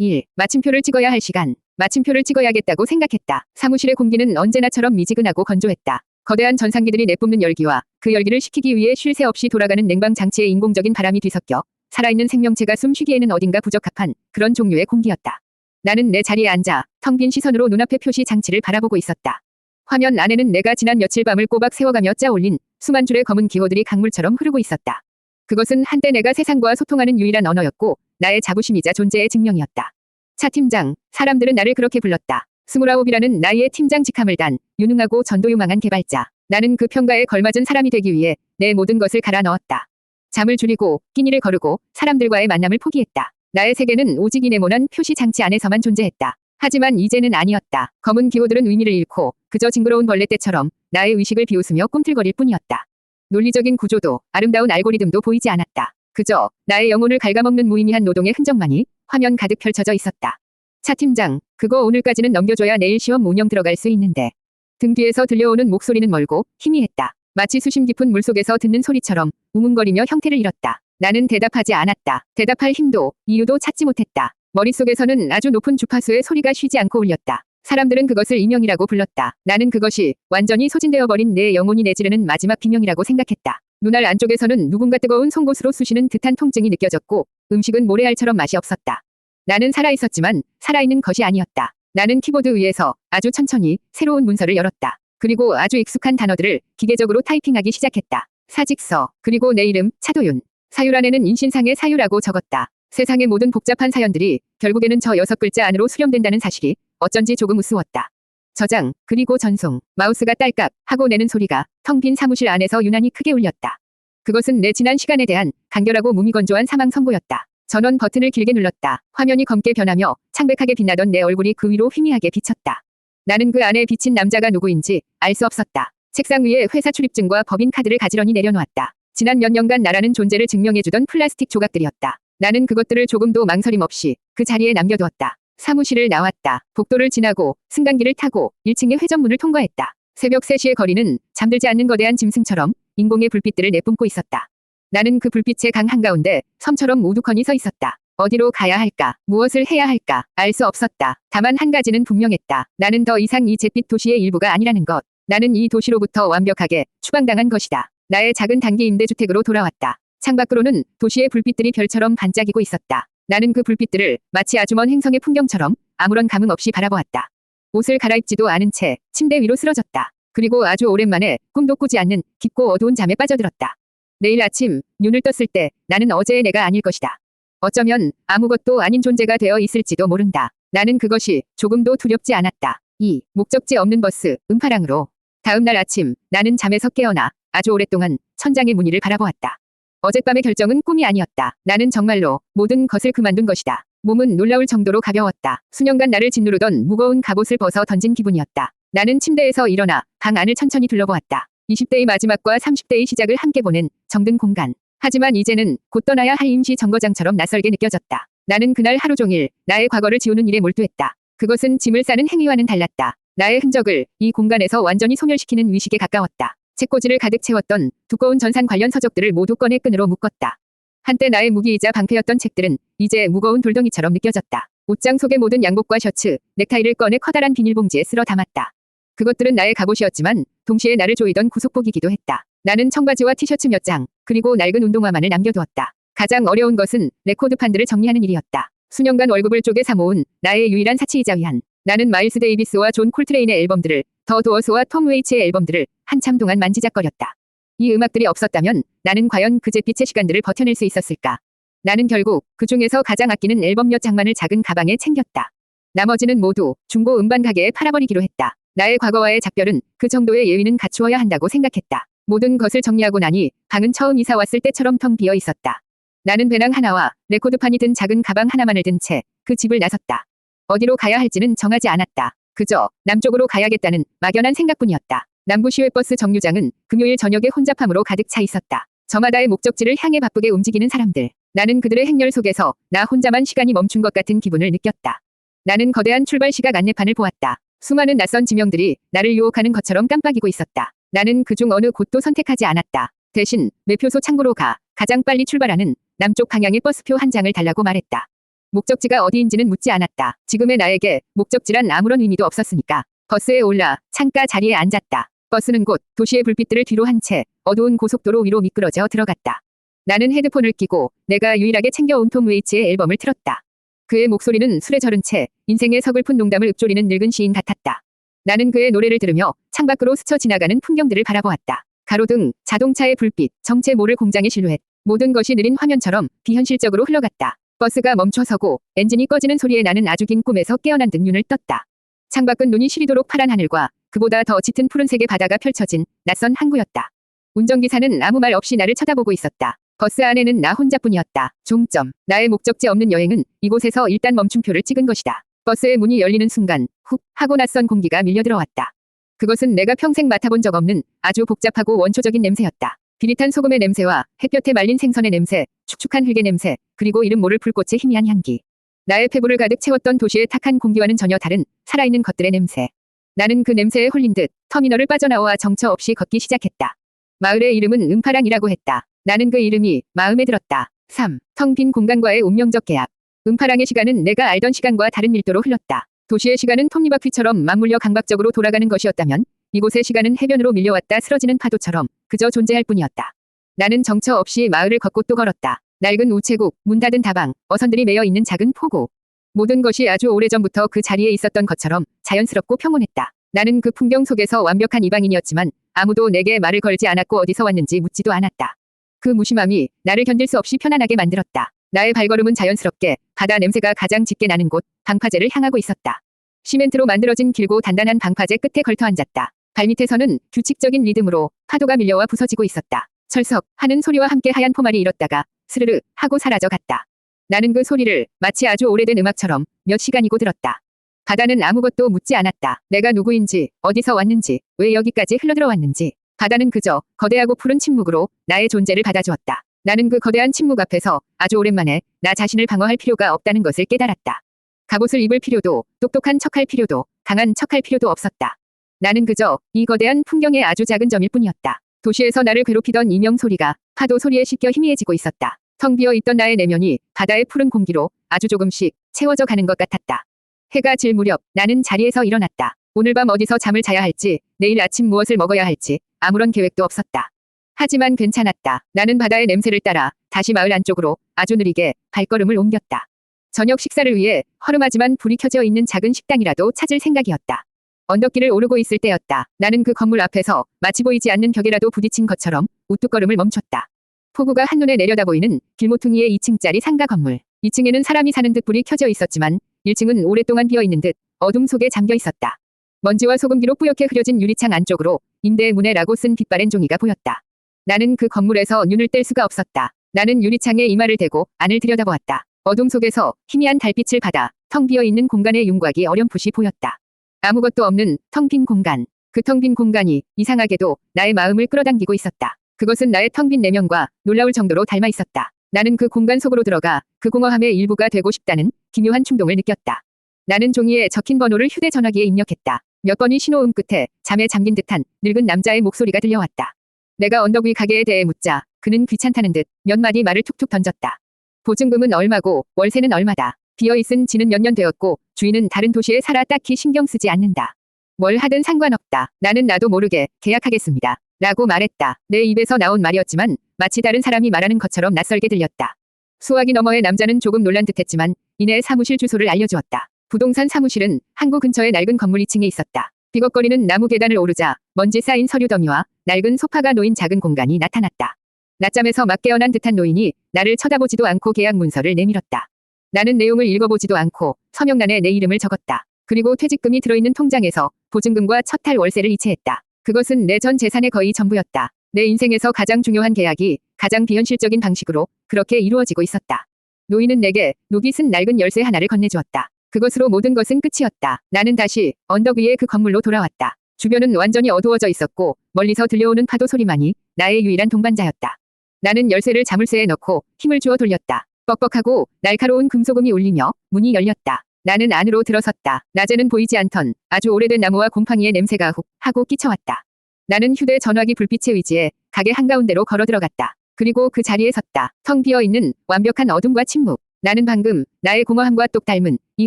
1. 마침표를 찍어야 할 시간. 마침표를 찍어야겠다고 생각했다. 사무실의 공기는 언제나처럼 미지근하고 건조했다. 거대한 전상기들이 내뿜는 열기와 그 열기를 식히기 위해 쉴 새 없이 돌아가는 냉방 장치에 인공적인 바람이 뒤섞여 살아있는 생명체가 숨 쉬기에는 어딘가 부적합한 그런 종류의 공기였다. 나는 내 자리에 앉아 텅 빈 시선으로 눈앞의 표시 장치를 바라보고 있었다. 화면 안에는 내가 지난 며칠 밤을 꼬박 세워가며 짜올린 수만 줄의 검은 기호들이 강물처럼 흐르고 있었다. 그것은 한때 내가 세상과 소통하는 유일한 언어였고 나의 자부심이자 존재의 증명이었다. 차 팀장, 사람들은 나를 그렇게 불렀다. 스물아홉이라는 나이의 팀장 직함을 단 유능하고 전도유망한 개발자. 나는 그 평가에 걸맞은 사람이 되기 위해 내 모든 것을 갈아 넣었다. 잠을 줄이고 끼니를 거르고 사람들과의 만남을 포기했다. 나의 세계는 오직 이 네모난 표시 장치 안에서만 존재했다. 하지만 이제는 아니었다. 검은 기호들은 의미를 잃고 그저 징그러운 벌레 떼처럼 나의 의식을 비웃으며 꿈틀거릴 뿐이었다. 논리적인 구조도 아름다운 알고리즘도 보이지 않았다. 그저 나의 영혼을 갉아먹는 무의미한 노동의 흔적만이 화면 가득 펼쳐져 있었다. 차 팀장, 그거 오늘까지는 넘겨줘야 내일 시험 운영 들어갈 수 있는데. 등 뒤에서 들려오는 목소리는 멀고 희미했다. 마치 수심 깊은 물속에서 듣는 소리처럼 웅웅거리며 형태를 잃었다. 나는 대답하지 않았다. 대답할 힘도 이유도 찾지 못했다. 머릿속에서는 아주 높은 주파수의 소리가 쉬지 않고 울렸다. 사람들은 그것을 이명이라고 불렀다. 나는 그것이 완전히 소진되어 버린 내 영혼이 내지르는 마지막 비명이라고 생각했다. 눈알 안쪽에서는 누군가 뜨거운 송곳으로 쑤시는 듯한 통증이 느껴졌고 음식은 모래알처럼 맛이 없었다. 나는 살아있었지만 살아있는 것이 아니었다. 나는 키보드 위에서 아주 천천히 새로운 문서를 열었다. 그리고 아주 익숙한 단어들을 기계적으로 타이핑하기 시작했다. 사직서, 그리고 내 이름, 차도윤. 사율 안에는 인신상의 사유라고 적었다. 세상의 모든 복잡한 사연들이 결국에는 저 여섯 글자 안으로 수렴된다는 사실이 어쩐지 조금 우스웠다. 저장, 그리고 전송, 마우스가 딸깍 하고 내는 소리가 텅 빈 사무실 안에서 유난히 크게 울렸다. 그것은 내 지난 시간에 대한 간결하고 무미건조한 사망 선고였다. 전원 버튼을 길게 눌렀다. 화면이 검게 변하며 창백하게 빛나던 내 얼굴이 그 위로 희미하게 비쳤다. 나는 그 안에 비친 남자가 누구인지 알 수 없었다. 책상 위에 회사 출입증과 법인 카드를 가지런히 내려놓았다. 지난 몇 년간 나라는 존재를 증명해주던 플라스틱 조각들이었다. 나는 그것들을 조금도 망설임 없이 그 자리에 남겨두었다. 사무실을 나왔다. 복도를 지나고 승강기를 타고 1층의 회전문을 통과했다. 새벽 3시의 거리는 잠들지 않는 거대한 짐승처럼 인공의 불빛들을 내뿜고 있었다. 나는 그 불빛의 강 한가운데 섬처럼 우두커니 서 있었다. 어디로 가야 할까? 무엇을 해야 할까? 알 수 없었다. 다만 한 가지는 분명했다. 나는 더 이상 이 잿빛 도시의 일부가 아니라는 것. 나는 이 도시로부터 완벽하게 추방당한 것이다. 나의 작은 단기 임대주택으로 돌아왔다. 창밖으로는 도시의 불빛들이 별처럼 반짝이고 있었다. 나는 그 불빛들을 마치 아주 먼 행성의 풍경처럼 아무런 감흥 없이 바라보았다. 옷을 갈아입지도 않은 채 침대 위로 쓰러졌다. 그리고 아주 오랜만에 꿈도 꾸지 않는 깊고 어두운 잠에 빠져들었다. 내일 아침 눈을 떴을 때 나는 어제의 내가 아닐 것이다. 어쩌면 아무것도 아닌 존재가 되어 있을지도 모른다. 나는 그것이 조금도 두렵지 않았다. 2. 목적지 없는 버스, 음파랑으로. 다음 날 아침 나는 잠에서 깨어나 아주 오랫동안 천장의 무늬를 바라보았다. 어젯밤의 결정은 꿈이 아니었다. 나는 정말로 모든 것을 그만둔 것이다. 몸은 놀라울 정도로 가벼웠다. 수년간 나를 짓누르던 무거운 갑옷을 벗어 던진 기분이었다. 나는 침대에서 일어나 방 안을 천천히 둘러보았다. 20대의 마지막과 30대의 시작을 함께 보낸 정든 공간. 하지만 이제는 곧 떠나야 할 임시 정거장처럼 낯설게 느껴졌다. 나는 그날 하루 종일 나의 과거를 지우는 일에 몰두했다. 그것은 짐을 싸는 행위와는 달랐다. 나의 흔적을 이 공간에서 완전히 소멸시키는 위식에 가까웠다. 책꽂이를 가득 채웠던 두꺼운 전산 관련 서적들을 모두 꺼내 끈으로 묶었다. 한때 나의 무기이자 방패였던 책들은 이제 무거운 돌덩이처럼 느껴졌다. 옷장 속의 모든 양복과 셔츠, 넥타이를 꺼내 커다란 비닐봉지에 쓸어 담았다. 그것들은 나의 갑옷이었지만 동시에 나를 조이던 구속복이기도 했다. 나는 청바지와 티셔츠 몇 장, 그리고 낡은 운동화만을 남겨두었다. 가장 어려운 것은 레코드판들을 정리하는 일이었다. 수년간 월급을 쪼개 사모은 나의 유일한 사치이자 위한. 나는 마일스 데이비스와 존 콜트레인의 앨범들을, 더 도어스와 톰 웨이츠의 앨범들을 한참 동안 만지작거렸다. 이 음악들이 없었다면 나는 과연 그 잿빛의 시간들을 버텨낼 수 있었을까? 나는 결국 그 중에서 가장 아끼는 앨범 몇 장만을 작은 가방에 챙겼다. 나머지는 모두 중고 음반 가게에 팔아버리기로 했다. 나의 과거와의 작별은 그 정도의 예의는 갖추어야 한다고 생각했다. 모든 것을 정리하고 나니 방은 처음 이사 왔을 때처럼 텅 비어 있었다. 나는 배낭 하나와 레코드판이 든 작은 가방 하나만을 든 채 그 집을 나섰다. 어디로 가야 할지는 정하지 않았다. 그저 남쪽으로 가야겠다는 막연한 생각뿐이었다. 남부 시외버스 정류장은 금요일 저녁에 혼잡함으로 가득 차 있었다. 저마다의 목적지를 향해 바쁘게 움직이는 사람들. 나는 그들의 행렬 속에서 나 혼자만 시간이 멈춘 것 같은 기분을 느꼈다. 나는 거대한 출발 시각 안내판을 보았다. 수많은 낯선 지명들이 나를 유혹하는 것처럼 깜빡이고 있었다. 나는 그중 어느 곳도 선택하지 않았다. 대신 매표소 창고로 가 가장 빨리 출발하는 남쪽 방향의 버스표 한 장을 달라고 말했다. 목적지가 어디인지는 묻지 않았다. 지금의 나에게 목적지란 아무런 의미도 없었으니까. 버스에 올라 창가 자리에 앉았다. 버스는 곧 도시의 불빛들을 뒤로 한 채 어두운 고속도로 위로 미끄러져 들어갔다. 나는 헤드폰을 끼고 내가 유일하게 챙겨온 톰 웨이츠의 앨범을 틀었다. 그의 목소리는 술에 절은 채 인생의 서글픈 농담을 읊조리는 늙은 시인 같았다. 나는 그의 노래를 들으며 창밖으로 스쳐 지나가는 풍경들을 바라보았다. 가로등, 자동차의 불빛, 정체 모를 공장의 실루엣, 모든 것이 느린 화면처럼 비현실적으로 흘러갔다. 버스가 멈춰서고 엔진이 꺼지는 소리에 나는 아주 긴 꿈에서 깨어난 듯 눈을 떴다. 창밖은 눈이 시리도록 파란 하늘과 그보다 더 짙은 푸른색의 바다가 펼쳐진 낯선 항구였다. 운전기사는 아무 말 없이 나를 쳐다보고 있었다. 버스 안에는 나 혼자뿐이었다. 종점. 나의 목적지 없는 여행은 이곳에서 일단 멈춤표를 찍은 것이다. 버스의 문이 열리는 순간 훅 하고 낯선 공기가 밀려 들어왔다. 그것은 내가 평생 맡아본 적 없는 아주 복잡하고 원초적인 냄새였다. 비릿한 소금의 냄새와 햇볕에 말린 생선의 냄새, 축축한 흙의 냄새, 그리고 이름 모를 불꽃의 희미한 향기. 나의 폐부를 가득 채웠던 도시의 탁한 공기와는 전혀 다른 살아있는 것들의 냄새. 나는 그 냄새에 홀린 듯 터미널을 빠져나와 정처 없이 걷기 시작했다. 마을의 이름은 음파랑이라고 했다. 나는 그 이름이 마음에 들었다. 3. 텅 빈 공간과의 운명적 계약. 음파랑의 시간은 내가 알던 시간과 다른 밀도로 흘렀다. 도시의 시간은 톱니바퀴처럼 맞물려 강박적으로 돌아가는 것이었다면 이곳의 시간은 해변으로 밀려왔다 쓰러지는 파도처럼 그저 존재할 뿐이었다. 나는 정처 없이 마을을 걷고 또 걸었다. 낡은 우체국, 문 닫은 다방, 어선들이 매여 있는 작은 포구. 모든 것이 아주 오래전부터 그 자리에 있었던 것처럼 자연스럽고 평온했다. 나는 그 풍경 속에서 완벽한 이방인이었지만 아무도 내게 말을 걸지 않았고 어디서 왔는지 묻지도 않았다. 그 무심함이 나를 견딜 수 없이 편안하게 만들었다. 나의 발걸음은 자연스럽게 바다 냄새가 가장 짙게 나는 곳 방파제를 향하고 있었다. 시멘트로 만들어진 길고 단단한 방파제 끝에 걸터 앉았다. 발밑에서는 규칙적인 리듬으로 파도가 밀려와 부서지고 있었다. 철석 하는 소리와 함께 하얀 포말이 일었다가 스르르 하고 사라져 갔다. 나는 그 소리를 마치 아주 오래된 음악처럼 몇 시간이고 들었다. 바다는 아무것도 묻지 않았다. 내가 누구인지, 어디서 왔는지, 왜 여기까지 흘러들어왔는지. 바다는 그저 거대하고 푸른 침묵으로 나의 존재를 받아주었다. 나는 그 거대한 침묵 앞에서 아주 오랜만에 나 자신을 방어할 필요가 없다는 것을 깨달았다. 갑옷을 입을 필요도, 똑똑한 척할 필요도, 강한 척할 필요도 없었다. 나는 그저 이 거대한 풍경의 아주 작은 점일 뿐이었다. 도시에서 나를 괴롭히던 이명 소리가 파도 소리에 씻겨 희미해지고 있었다. 텅 비어 있던 나의 내면이 바다의 푸른 공기로 아주 조금씩 채워져 가는 것 같았다. 해가 질 무렵 나는 자리에서 일어났다. 오늘 밤 어디서 잠을 자야 할지, 내일 아침 무엇을 먹어야 할지 아무런 계획도 없었다. 하지만 괜찮았다. 나는 바다의 냄새를 따라 다시 마을 안쪽으로 아주 느리게 발걸음을 옮겼다. 저녁 식사를 위해 허름하지만 불이 켜져 있는 작은 식당이라도 찾을 생각이었다. 언덕길을 오르고 있을 때였다. 나는 그 건물 앞에서 마치 보이지 않는 벽에라도 부딪힌 것처럼 우뚝 걸음을 멈췄다. 폭우가 한눈에 내려다 보이는 길모퉁이의 2층짜리 상가 건물. 2층에는 사람이 사는 듯 불이 켜져 있었지만 1층은 오랫동안 비어 있는 듯 어둠 속에 잠겨 있었다. 먼지와 소금기로 뿌옇게 흐려진 유리창 안쪽으로 임대의 문에라고 쓴 빛바랜 종이가 보였다. 나는 그 건물에서 눈을 뗄 수가 없었다. 나는 유리창에 이마를 대고 안을 들여다보았다. 어둠 속에서 희미한 달빛을 받아 텅 비어 있는 공간의 윤곽이 어렴풋이 보였다. 아무것도 없는 텅 빈 공간. 그 텅 빈 공간이 이상하게도 나의 마음을 끌어당기고 있었다. 그것은 나의 텅 빈 내면과 놀라울 정도로 닮아 있었다. 나는 그 공간 속으로 들어가 그 공허함의 일부가 되고 싶다는 기묘한 충동을 느꼈다. 나는 종이에 적힌 번호를 휴대전화기에 입력했다. 몇 번이 신호음 끝에 잠에 잠긴 듯한 늙은 남자의 목소리가 들려왔다. 내가 언덕 위 가게에 대해 묻자 그는 귀찮다는 듯 몇 마디 말을 툭툭 던졌다. 보증금은 얼마고 월세는 얼마다. 비어있은 지는 몇 년 되었고 주인은 다른 도시에 살아 딱히 신경 쓰지 않는다. 뭘 하든 상관없다. 나는 나도 모르게 계약하겠습니다. 라고 말했다. 내 입에서 나온 말이었지만 마치 다른 사람이 말하는 것처럼 낯설게 들렸다. 수화기 너머의 남자는 조금 놀란 듯했지만 이내 사무실 주소를 알려주었다. 부동산 사무실은 항구 근처의 낡은 건물 2층에 있었다. 비걱거리는 나무 계단을 오르자 먼지 쌓인 서류 더미와 낡은 소파가 놓인 작은 공간이 나타났다. 낮잠에서 막 깨어난 듯한 노인이 나를 쳐다보지도 않고 계약 문서를 내밀었다. 나는 내용을 읽어보지도 않고 서명란에 내 이름을 적었다. 그리고 퇴직금이 들어있는 통장에서 보증금과 첫달 월세를 이체했다. 그것은 내 전 재산의 거의 전부였다. 내 인생에서 가장 중요한 계약이 가장 비현실적인 방식으로 그렇게 이루어지고 있었다. 노인은 내게 녹이 쓴 낡은 열쇠 하나를 건네주었다. 그것으로 모든 것은 끝이었다. 나는 다시 언덕 위의 그 건물로 돌아왔다. 주변은 완전히 어두워져 있었고 멀리서 들려오는 파도 소리만이 나의 유일한 동반자였다. 나는 열쇠를 자물쇠에 넣고 힘을 주어 돌렸다. 뻑뻑하고 날카로운 금소금이 울리며 문이 열렸다. 나는 안으로 들어섰다. 낮에는 보이지 않던 아주 오래된 나무와 곰팡이의 냄새가 훅 하고 끼쳐왔다. 나는 휴대 전화기 불빛에 의지해 가게 한가운데로 걸어 들어갔다. 그리고 그 자리에 섰다. 텅 비어 있는 완벽한 어둠과 침묵. 나는 방금 나의 공허함과 똑 닮은 이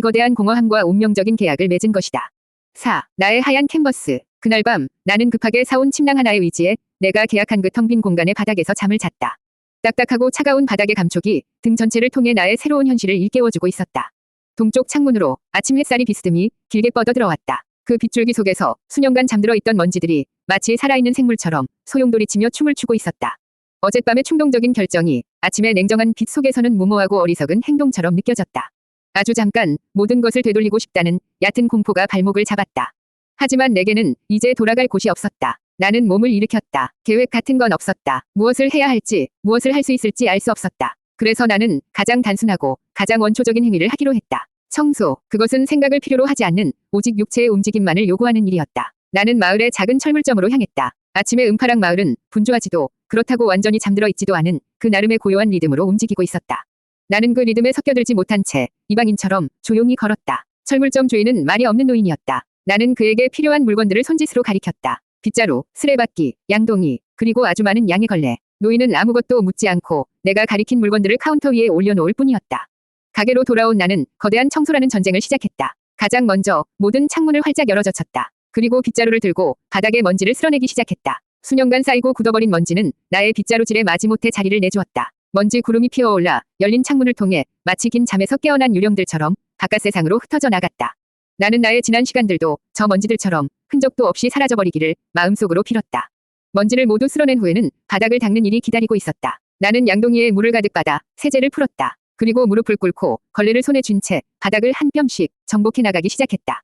거대한 공허함과 운명적인 계약을 맺은 것이다. 4. 나의 하얀 캔버스. 그날 밤 나는 급하게 사온 침낭 하나의 의지에 내가 계약한 그 텅 빈 공간의 바닥에서 잠을 잤다. 딱딱하고 차가운 바닥의 감촉이 등 전체를 통해 나의 새로운 현실을 일깨워주고 있었다. 동쪽 창문으로 아침 햇살이 비스듬히 길게 뻗어 들어왔다. 그 빗줄기 속에서 수년간 잠들어 있던 먼지들이 마치 살아있는 생물처럼 소용돌이치며 춤을 추고 있었다. 어젯밤의 충동적인 결정이 아침의 냉정한 빛 속에서는 무모하고 어리석은 행동처럼 느껴졌다. 아주 잠깐 모든 것을 되돌리고 싶다는 얕은 공포가 발목을 잡았다. 하지만 내게는 이제 돌아갈 곳이 없었다. 나는 몸을 일으켰다. 계획 같은 건 없었다. 무엇을 해야 할지, 무엇을 할 수 있을지 알 수 없었다. 그래서 나는 가장 단순하고 가장 원초적인 행위를 하기로 했다. 청소. 그것은 생각을 필요로 하지 않는 오직 육체의 움직임만을 요구하는 일이었다. 나는 마을의 작은 철물점으로 향했다. 아침의 음파랑 마을은 분주하지도 그렇다고 완전히 잠들어 있지도 않은 그 나름의 고요한 리듬으로 움직이고 있었다. 나는 그 리듬에 섞여들지 못한 채 이방인처럼 조용히 걸었다. 철물점 주인은 말이 없는 노인이었다. 나는 그에게 필요한 물건들을 손짓으로 가리켰다. 빗자루, 쓰레받기, 양동이, 그리고 아주 많은 양의 걸레. 노인은 아무것도 묻지 않고 내가 가리킨 물건들을 카운터 위에 올려놓을 뿐이었다. 가게로 돌아온 나는 거대한 청소라는 전쟁을 시작했다. 가장 먼저 모든 창문을 활짝 열어젖혔다. 그리고 빗자루를 들고 바닥에 먼지를 쓸어내기 시작했다. 수년간 쌓이고 굳어버린 먼지는 나의 빗자루질에 마지못해 자리를 내주었다. 먼지 구름이 피어올라 열린 창문을 통해 마치 긴 잠에서 깨어난 유령들처럼 바깥 세상으로 흩어져 나갔다. 나는 나의 지난 시간들도 저 먼지들처럼 흔적도 없이 사라져버리기를 마음속으로 빌었다. 먼지를 모두 쓸어낸 후에는 바닥을 닦는 일이 기다리고 있었다. 나는 양동이에 물을 가득 받아 세제를 풀었다. 그리고 무릎을 꿇고 걸레를 손에 쥔 채 바닥을 한 뼘씩 정복해 나가기 시작했다.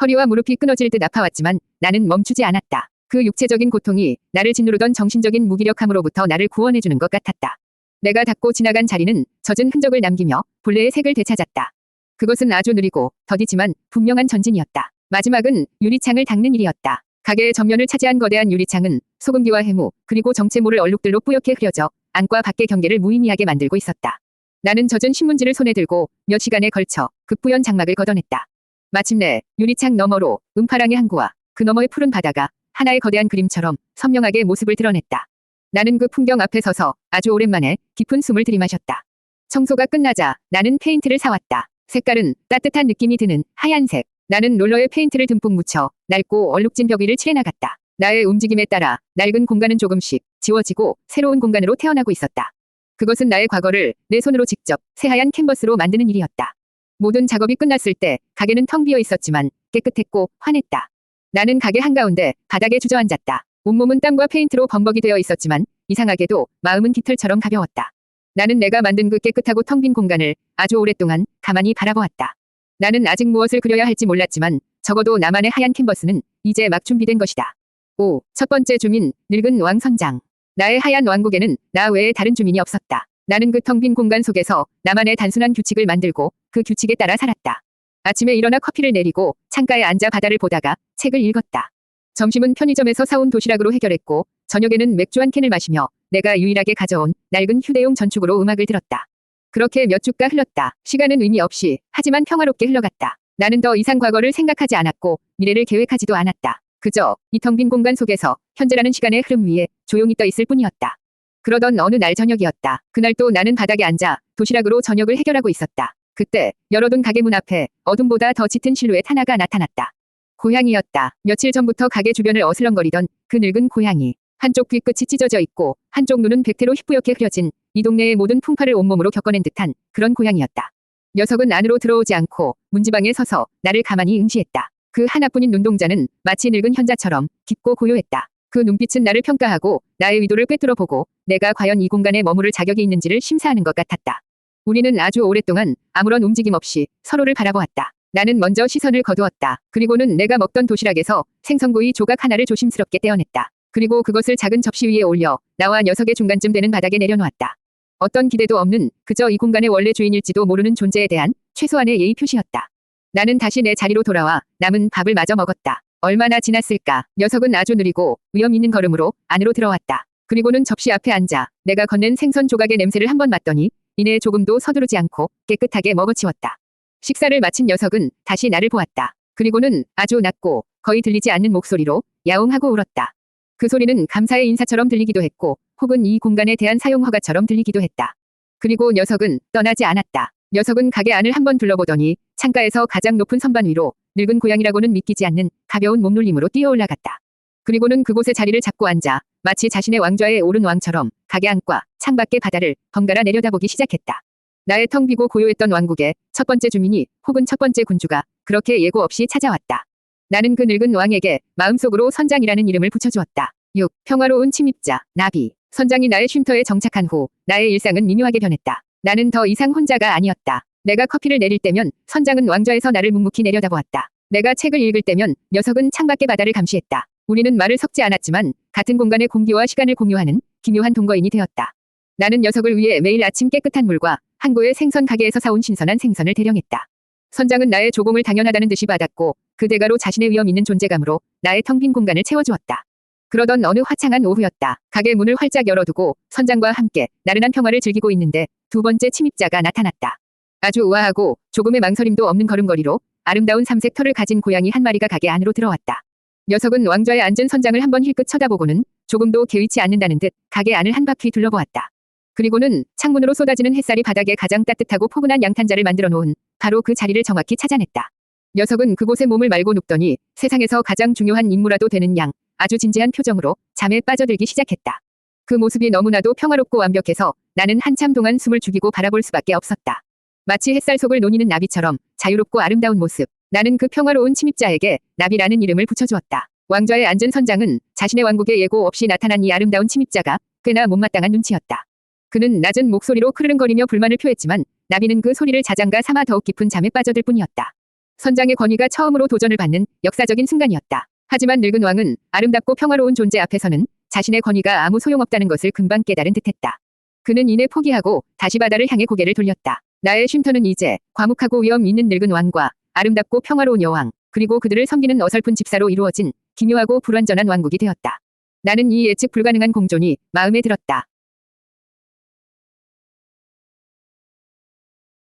허리와 무릎이 끊어질 듯 아파왔지만 나는 멈추지 않았다. 그 육체적인 고통이 나를 짓누르던 정신적인 무기력함으로부터 나를 구원해주는 것 같았다. 내가 닿고 지나간 자리는 젖은 흔적을 남기며 본래의 색을 되찾았다. 그것은 아주 느리고 더디지만 분명한 전진이었다. 마지막은 유리창을 닦는 일이었다. 가게의 전면을 차지한 거대한 유리창은 소금기와 해무 그리고 정체 모를 얼룩들로 뿌옇게 흐려져 안과 밖의 경계를 무의미하게 만들고 있었다. 나는 젖은 신문지를 손에 들고 몇 시간에 걸쳐 급부연 장막을 걷어냈다. 마침내 유리창 너머로 음파랑의 항구와 그 너머의 푸른 바다가 하나의 거대한 그림처럼 선명하게 모습을 드러냈다. 나는 그 풍경 앞에 서서 아주 오랜만에 깊은 숨을 들이마셨다. 청소가 끝나자 나는 페인트를 사왔다. 색깔은 따뜻한 느낌이 드는 하얀색. 나는 롤러에 페인트를 듬뿍 묻혀 낡고 얼룩진 벽 위를 칠해나갔다. 나의 움직임에 따라 낡은 공간은 조금씩 지워지고 새로운 공간으로 태어나고 있었다. 그것은 나의 과거를 내 손으로 직접 새하얀 캔버스로 만드는 일이었다. 모든 작업이 끝났을 때 가게는 텅 비어 있었지만 깨끗했고 환했다. 나는 가게 한가운데 바닥에 주저앉았다. 온몸은 땀과 페인트로 범벅이 되어 있었지만 이상하게도 마음은 깃털처럼 가벼웠다. 나는 내가 만든 그 깨끗하고 텅 빈 공간을 아주 오랫동안 가만히 바라보았다. 나는 아직 무엇을 그려야 할지 몰랐지만 적어도 나만의 하얀 캔버스는 이제 막 준비된 것이다. 5. 첫 번째 주민, 늙은 왕선장. 나의 하얀 왕국에는 나 외에 다른 주민이 없었다. 나는 그 텅 빈 공간 속에서 나만의 단순한 규칙을 만들고 그 규칙에 따라 살았다. 아침에 일어나 커피를 내리고 창가에 앉아 바다를 보다가 책을 읽었다. 점심은 편의점에서 사온 도시락으로 해결했고 저녁에는 맥주 한 캔을 마시며 내가 유일하게 가져온 낡은 휴대용 전축으로 음악을 들었다. 그렇게 몇 주가 흘렀다. 시간은 의미 없이 하지만 평화롭게 흘러갔다. 나는 더 이상 과거를 생각하지 않았고 미래를 계획하지도 않았다. 그저 이 텅 빈 공간 속에서 현재라는 시간의 흐름 위에 조용히 떠 있을 뿐이었다. 그러던 어느 날 저녁이었다. 그날 또 나는 바닥에 앉아 도시락으로 저녁을 해결하고 있었다. 그때 열어둔 가게 문 앞에 어둠보다 더 짙은 실루엣 하나가 나타났다. 고양이였다. 며칠 전부터 가게 주변을 어슬렁거리던 그 늙은 고양이. 한쪽 귀끝이 찢어져 있고 한쪽 눈은 백태로 희뿌옇게 흐려진 이 동네의 모든 풍파를 온몸으로 겪어낸 듯한 그런 고양이였다. 녀석은 안으로 들어오지 않고 문지방에 서서 나를 가만히 응시했다. 그 하나뿐인 눈동자는 마치 늙은 현자처럼 깊고 고요했다. 그 눈빛은 나를 평가하고 나의 의도를 꿰뚫어 보고 내가 과연 이 공간에 머무를 자격이 있는지를 심사하는 것 같았다. 우리는 아주 오랫동안 아무런 움직임 없이 서로를 바라보았다. 나는 먼저 시선을 거두었다. 그리고는 내가 먹던 도시락에서 생선구이 조각 하나를 조심스럽게 떼어냈다. 그리고 그것을 작은 접시 위에 올려 나와 녀석의 중간쯤 되는 바닥에 내려놓았다. 어떤 기대도 없는 그저 이 공간의 원래 주인일지도 모르는 존재에 대한 최소한의 예의 표시였다. 나는 다시 내 자리로 돌아와 남은 밥을 마저 먹었다. 얼마나 지났을까. 녀석은 아주 느리고 위험 있는 걸음으로 안으로 들어왔다. 그리고는 접시 앞에 앉아 내가 건넨 생선 조각의 냄새를 한번 맡더니 이내 조금도 서두르지 않고 깨끗하게 먹어치웠다. 식사를 마친 녀석은 다시 나를 보았다. 그리고는 아주 낮고 거의 들리지 않는 목소리로 야옹하고 울었다. 그 소리는 감사의 인사처럼 들리기도 했고 혹은 이 공간에 대한 사용 허가처럼 들리기도 했다. 그리고 녀석은 떠나지 않았다. 녀석은 가게 안을 한번 둘러보더니 창가에서 가장 높은 선반 위로 늙은 고양이라고는 믿기지 않는 가벼운 몸놀림으로 뛰어 올라갔다. 그리고는 그곳에 자리를 잡고 앉아 마치 자신의 왕좌에 오른 왕처럼 가게 안과 창밖의 바다를 번갈아 내려다보기 시작했다. 나의 텅 비고 고요했던 왕국에 첫 번째 주민이 혹은 첫 번째 군주가 그렇게 예고 없이 찾아왔다. 나는 그 늙은 왕에게 마음속으로 선장이라는 이름을 붙여주었다. 6. 평화로운 침입자, 나비. 선장이 나의 쉼터에 정착한 후 나의 일상은 미묘하게 변했다. 나는 더 이상 혼자가 아니었다. 내가 커피를 내릴 때면 선장은 왕좌에서 나를 묵묵히 내려다보았다. 내가 책을 읽을 때면 녀석은 창밖의 바다를 감시했다. 우리는 말을 섞지 않았지만 같은 공간의 공기와 시간을 공유하는 기묘한 동거인이 되었다. 나는 녀석을 위해 매일 아침 깨끗한 물과 한 고의 생선 가게에서 사온 신선한 생선을 대령했다. 선장은 나의 조공을 당연하다는 듯이 받았고 그 대가로 자신의 위험 있는 존재감으로 나의 텅 빈 공간을 채워주었다. 그러던 어느 화창한 오후였다. 가게 문을 활짝 열어두고 선장과 함께 나른한 평화를 즐기고 있는데 두 번째 침입자가 나타났다. 아주 우아하고 조금의 망설임도 없는 걸음걸이로 아름다운 삼색 털을 가진 고양이 한 마리가 가게 안으로 들어왔다. 녀석은 왕좌에 앉은 선장을 한번 힐끗 쳐다보고는 조금도 개의치 않는다는 듯 가게 안을 한 바퀴 둘러보았다. 그리고는 창문으로 쏟아지는 햇살이 바닥에 가장 따뜻하고 포근한 양탄자를 만들어 놓은 바로 그 자리를 정확히 찾아냈다. 녀석은 그곳에 몸을 말고 눕더니 세상에서 가장 중요한 임무라도 되는 양 아주 진지한 표정으로 잠에 빠져들기 시작했다. 그 모습이 너무나도 평화롭고 완벽해서 나는 한참 동안 숨을 죽이고 바라볼 수밖에 없었다. 마치 햇살 속을 노니는 나비처럼 자유롭고 아름다운 모습. 나는 그 평화로운 침입자에게 나비라는 이름을 붙여주었다. 왕좌에 앉은 선장은 자신의 왕국에 예고 없이 나타난 이 아름다운 침입자가 꽤나 못마땅한 눈치였다. 그는 낮은 목소리로 크르릉거리며 불만을 표했지만 나비는 그 소리를 자장가 삼아 더욱 깊은 잠에 빠져들 뿐이었다. 선장의 권위가 처음으로 도전을 받는 역사적인 순간이었다. 하지만 늙은 왕은 아름답고 평화로운 존재 앞에서는 자신의 권위가 아무 소용없다는 것을 금방 깨달은 듯했다. 그는 이내 포기하고 다시 바다를 향해 고개를 돌렸다. 나의 쉼터는 이제 과묵하고 위험 있는 늙은 왕과 아름답고 평화로운 여왕, 그리고 그들을 섬기는 어설픈 집사로 이루어진 기묘하고 불완전한 왕국이 되었다. 나는 이 예측 불가능한 공존이 마음에 들었다.